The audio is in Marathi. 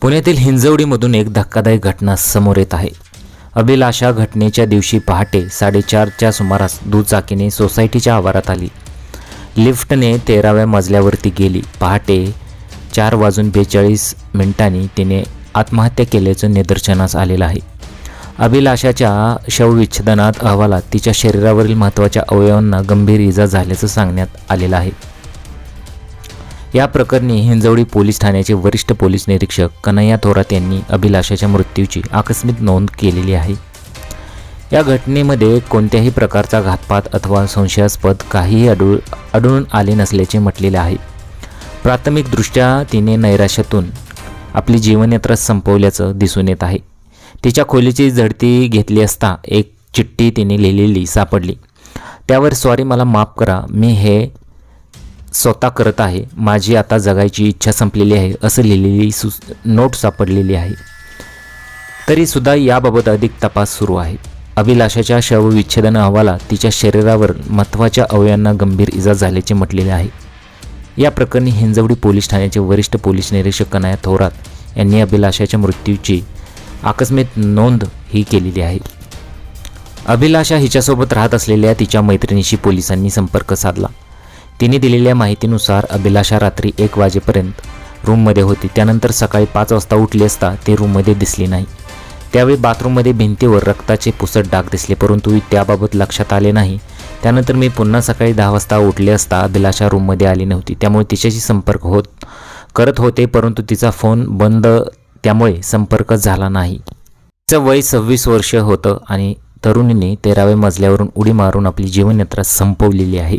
पुण्यातील हिंजवडीमधून एक धक्कादायक घटना समोर येत आहे. अभिलाषा घटनेच्या दिवशी पहाटे साडेचारच्या सुमारास दुचाकीने सोसायटीच्या आवारात आली. लिफ्टने तेराव्या मजल्यावरती गेली. पहाटे चार वाजून बेचाळीस मिनिटांनी तिने आत्महत्या केल्याचं निदर्शनास आलेलं आहे. अभिलाषाच्या शवविच्छेदनात अहवालात तिच्या शरीरावरील महत्त्वाच्या अवयवांना गंभीर इजा झाल्याचं सांगण्यात आलेलं आहे. या प्रकरणी हिंजवडी पोलीस ठाण्याचे वरिष्ठ पोलीस निरीक्षक कन्हैया थोरात यांनी अभिलाषाच्या मृत्यूची आकस्मिक नोंद केलेली आहे. या घटनेमध्ये कोणत्याही प्रकारचा घातपात अथवा संशयास्पद काहीही आढळू आढळून आले नसल्याचे म्हटलेले आहे. प्राथमिकदृष्ट्या तिने नैराश्यातून आपली जीवनयात्रा संपवल्याचं दिसून येत आहे. तिच्या खोलीची झडती घेतली असता एक चिठ्ठी तिने लिहिलेली सापडली. त्यावर सॉरी मला माफ करा. मी हे स्वतः करत आहे. माझी आता जगायची इच्छा संपलेली आहे असं लिहिलेली सु नोट सापडलेली आहे. तरीसुद्धा याबाबत अधिक तपास सुरू आहे. अभिलाषाच्या शवविच्छेदन अहवालात तिच्या शरीरावर महत्त्वाच्या अवयवांना गंभीर इजा झाल्याचे म्हटलेले आहे. या प्रकरणी हिंजवडी पोलीस ठाण्याचे वरिष्ठ पोलीस निरीक्षक कनाया थोरात यांनी अभिलाषाच्या मृत्यूची आकस्मिक नोंद ही केलेली आहे. अभिलाषा हिच्यासोबत राहत असलेल्या तिच्या मैत्रिणीशी पोलिसांनी संपर्क साधला. तिने दिलेल्या माहितीनुसार अभिलाषा रात्री एक वाजेपर्यंत रूममध्ये होती. त्यानंतर सकाळी पाच वाजता उठली असता ती रूममध्ये दिसली नाही. त्यावेळी बाथरूममध्ये भिंतीवर रक्ताचे पुसट डाग दिसले परंतु त्याबाबत लक्षात आले नाही. त्यानंतर मी पुन्हा सकाळी दहा वाजता उठले असता अभिलाषा रूममध्ये आली नव्हती. त्यामुळे तिच्याशी संपर्क होत करत होते परंतु तिचा फोन बंद त्यामुळे संपर्क झाला नाही. तिचं वय सव्वीस वर्ष होतं आणि तरुणीने तेराव्या मजल्यावरून उडी मारून आपली जीवनयात्रा संपवलेली आहे.